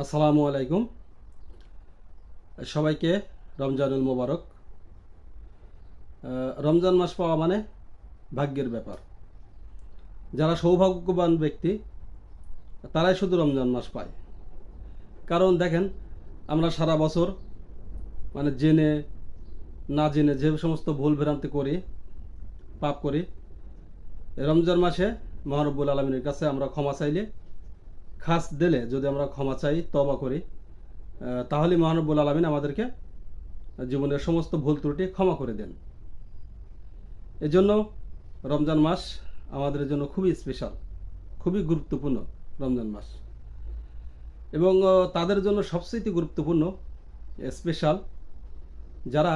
আসসালামু আলাইকুম। সবাইকে রমজানুল মোবারক। রমজান মাস পাওয়া মানে ভাগ্যের ব্যাপার। যারা সৌভাগ্যবান ব্যক্তি, তারাই শুধু রমজান মাস পায়। কারণ দেখেন, আমরা সারা বছর মানে জেনে, না জেনে যে সমস্ত ভুল ভ্রান্তি করি, পাপ করি, রমজান মাসে মহানব্বুল আলমিনের কাছে আমরা ক্ষমা চাইলে খাস দিলে যদি আমরা ক্ষমা চাই তবা করি তাহলে মহানব্বুল আলমিন আমাদেরকে জীবনের সমস্ত ভুল ত্রুটি ক্ষমা করে দেন। এজন্য রমজান মাস আমাদের জন্য খুবই স্পেশাল খুবই গুরুত্বপূর্ণ রমজান মাস। এবং তাদের জন্য সবচেয়ে গুরুত্বপূর্ণ স্পেশাল যারা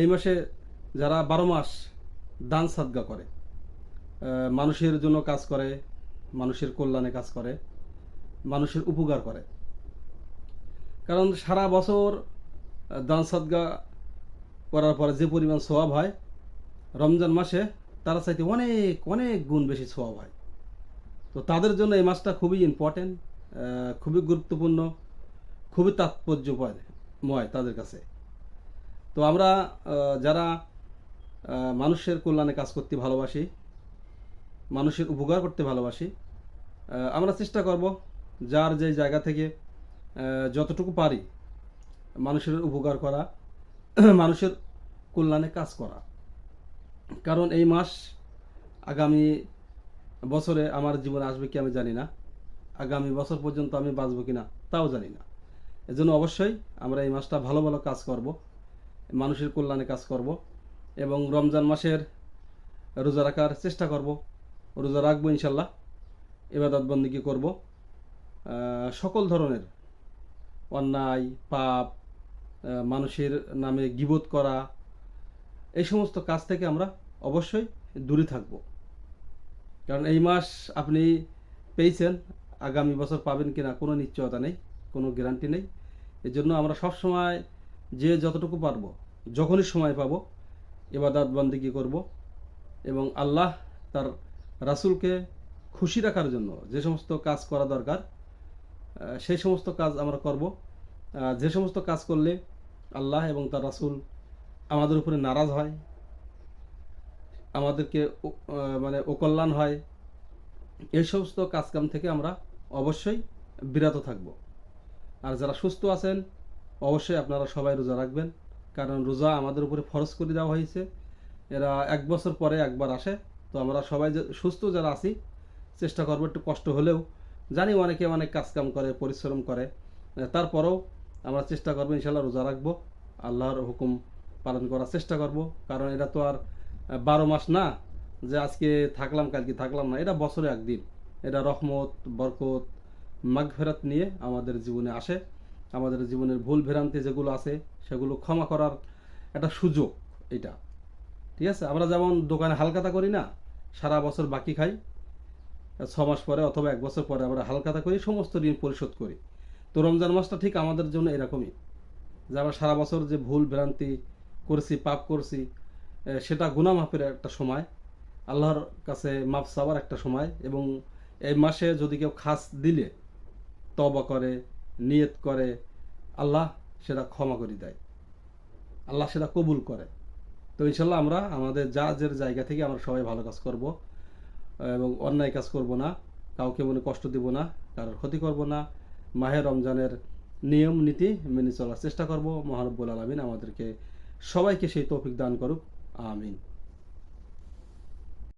এই মাসে যারা বারো মাস দান সাদগা করে মানুষের জন্য কাজ করে মানুষের কল্যাণে কাজ করে, মানুষের উপকার করে। কারণ সারা বছর দান সদ্গা করার পরে যে পরিমাণ সোয়াব হয়, রমজান মাসে তারা চাইতে অনেক অনেক গুণ বেশি সোয়াব হয়। তো তাদের জন্য এই মাসটা খুবই ইম্পর্টেন্ট খুবই গুরুত্বপূর্ণ, খুবই তাৎপর্যময় তাদের কাছে। তো আমরা যারা মানুষের কল্যাণে কাজ করতে ভালোবাসি মানুষের উপকার করতে ভালোবাসি। আমরা চেষ্টা করব যার যে জায়গা থেকে যতটুকু পারি মানুষের উপকার করা, মানুষের কল্যাণে কাজ করা। কারণ এই মাস আগামী বছরে আমার জীবনে আসবে কি আমি জানি না। আগামী বছর পর্যন্ত আমি বাঁচবো কি না তাও জানি না। এজন্য অবশ্যই আমরা এই মাসটা ভালো ভালো কাজ করব, মানুষের কল্যাণে কাজ করব এবং রমজান মাসের রোজা রাখার চেষ্টা করব। রোজা রাখব ইনশাল্লাহ। এবাদত বন্দিকে করব? সকল ধরনের অন্যায়, পাপ মানুষের নামে গিবোধ করা, এই সমস্ত কাজ থেকে আমরা অবশ্যই দূরে থাকব। কারণ এই মাস আপনি পেয়েছেন, আগামী বছর পাবেন কিনা কোনো নিশ্চয়তা নেই, কোনো গ্যারান্টি নেই। এই জন্য আমরা সবসময় যে যতটুকু পারব, যখনই সময় পাবো এবাদাত বন্দিগি করব? এবং আল্লাহ তার রাসূলকে খুশি রাখার জন্য যে সমস্ত কাজ করা দরকার সেই সমস্ত কাজ আমরা করব। যে সমস্ত কাজ করলে আল্লাহ এবং তার রাসূল আমাদের উপরে নারাজ হয়, আমাদেরকে মানে অকল্যাণ হয়, এই সমস্ত কাজকাম থেকে আমরা অবশ্যই বিরত থাকব। আর যারা সুস্থ আছেন, অবশ্যই আপনারা সবাই রোজা রাখবেন, কারণ রোজা আমাদের উপরে ফরজ করে দেওয়া হয়েছে। এরা এক বছর পরে একবার আসে তো আমরা সবাই যে সুস্থ যারা আছি, চেষ্টা করব একটু কষ্ট হলেও। জানি অনেকে অনেক কাজকাম করে, পরিশ্রম করে। তারপরেও আমরা চেষ্টা করব, ইনশাল্লাহ রোজা রাখব। আল্লাহর হুকুম পালন করার চেষ্টা করব। কারণ এটা তো আর বারো মাস না, যে আজকে থাকলাম, কালকে থাকলাম না। এটা বছরে একদিন। এটা রহমত, বরকত, মাগফেরাত নিয়ে আমাদের জীবনে আসে। আমাদের জীবনের ভুল ভ্রান্তি যেগুলো আছে, সেগুলো ক্ষমা করার একটা সুযোগ এটা। ঠিক আছে? আমরা যেমন দোকানে হালকাতা করি না, সারা বছর বাকি খাই, ছ মাস পরে অথবা এক বছর পরে আমরা হালকাতা করি, সমস্ত ঋণ পরিশোধ করি। তো রমজান মাসটা ঠিক আমাদের জন্য এরকমই। যে আমরা সারা বছর যে ভুল ভ্রান্তি করেছি, পাপ করছি সেটা গুনাহ মাপের একটা সময়, আল্লাহর কাছে মাপ চাওয়ার একটা সময় এবং এই মাসে যদি কেউ খাস দিলে তবা করে, নিয়ত করে, আল্লাহ সেটা ক্ষমা করে দেয়। আল্লাহ সেটা কবুল করে। তো ইনশাল্লাহ আমরা আমাদের যা যার জায়গা থেকে আমরা সবাই ভালো কাজ করব, এবং অন্যায় কাজ করব না, কাউকে মনে কষ্ট দিব না, কারোর ক্ষতি করব না। মাহে রমজানের নিয়ম, নীতি মেনে চলার চেষ্টা করব। মহানব্বুল আলমিন আমাদেরকে সবাইকে সেই তৌফিক দান করুক। আমিন।